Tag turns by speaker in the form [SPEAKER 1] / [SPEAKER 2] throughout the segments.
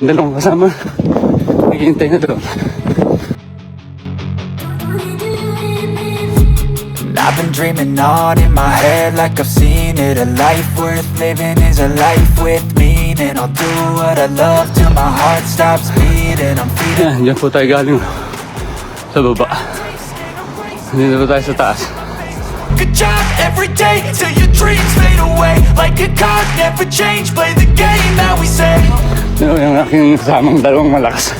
[SPEAKER 1] Dalawang kasama. Naghihintay na doon.
[SPEAKER 2] I've been dreaming on in my head like I've seen it A life worth living is a life with meaning I'll do what I love till my heart stops beating I'm feeding
[SPEAKER 1] Yan, dyan po tayo galing. Sa baba. Dito po tayo sa taas.
[SPEAKER 2] Good job every day till your dreams fade away Like a card, never change, play the game
[SPEAKER 1] Yung aking kasamang dalawang malakas.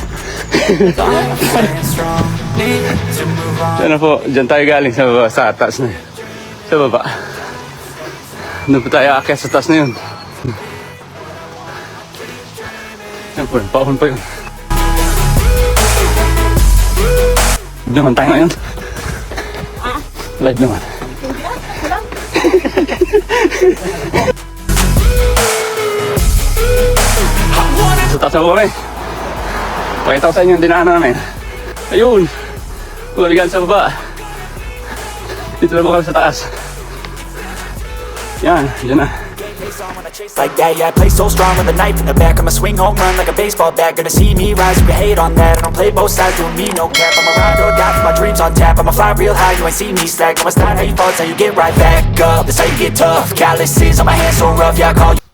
[SPEAKER 2] I'm staying strong, need to move on
[SPEAKER 1] Yan na po, dyan tayo galing sa baba, sa taas na yun. Sa baba. Doon po tayo aakyat sa taas na yun. Yan po, paahon pa yun. Live naman tayo ngayon. Live naman. taas na po kami. Pakita ko sa inyo yung dinaanan namin. Ayun! Kuligan sa baba. Dito na po sa taas. Yan, dyan na.
[SPEAKER 2] Like that, yeah, I play so strong with a knife in the back I'ma swing home run like a baseball bat Gonna see me rise, you can hate on that I don't play both sides, doing me no cap I'm a ride or die for my dreams on tap I'ma fly real high, you ain't see me slack I'ma start how you fall, how you get right back up That's how you get tough Calluses on my hands so rough, yeah, I call you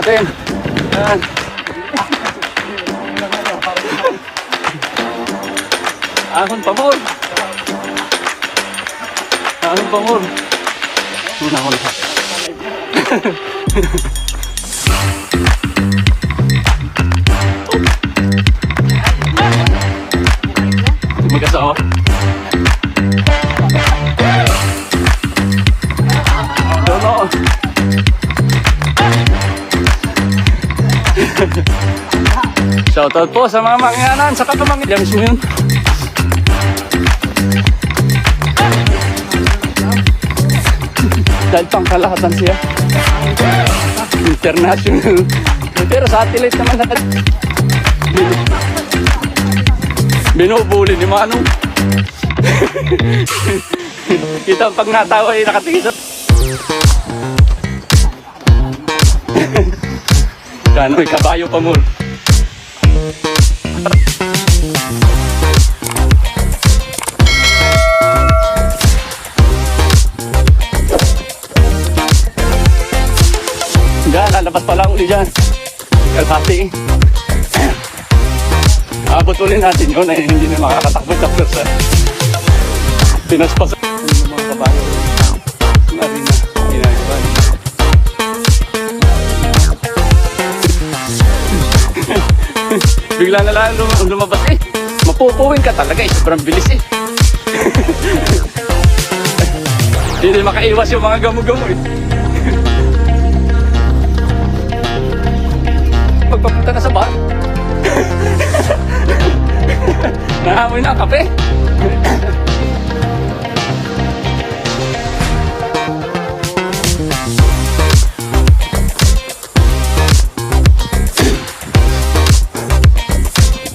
[SPEAKER 1] natin. Yan. Ahon pa more. Ahon pa more. Una ko lahat. Mag-asawa. Shoutout po sa mga mangyanan sa kakamangin. James mo yun. Dahil pang kalahatan siya. International. Pero satellite naman na. Binubuli ni Manong. Kita pag natawa ay nakatingin sa... Kano, may kabayo pa mo. Diyan, lalabas pa lang uli dyan. Kalhati. Abot uli natin yun ay hindi na makakatakbo-takbo sa Pinaspas. Bigla na lang lum- lumabas eh. Mapupuwin ka talaga eh. Sobrang bilis eh. Hindi makaiwas yung mga gamo-gamo eh. Pagpapunta na sa bar. Nahamoy na ang kape.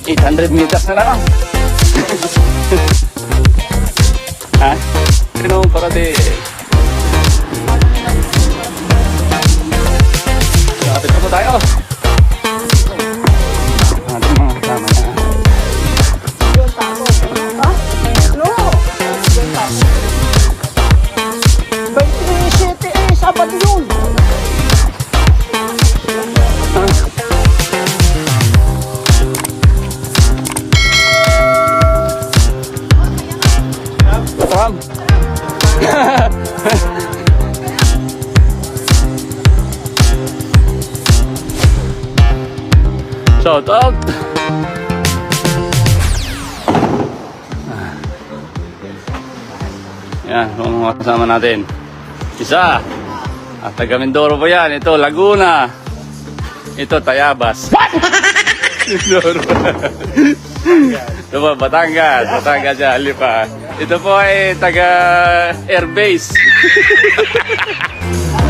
[SPEAKER 1] Eight hundred meters na lang. ha? Sino para di... Lapit na po tayo. Shout out! Yan, yung mga kasama natin. Isa. At taga Mindoro po yan. Ito, Laguna. Ito, Tayabas. Mindoro. Ito po, Batangas. Batangas yan, Lipa. Ito po ay taga Airbase.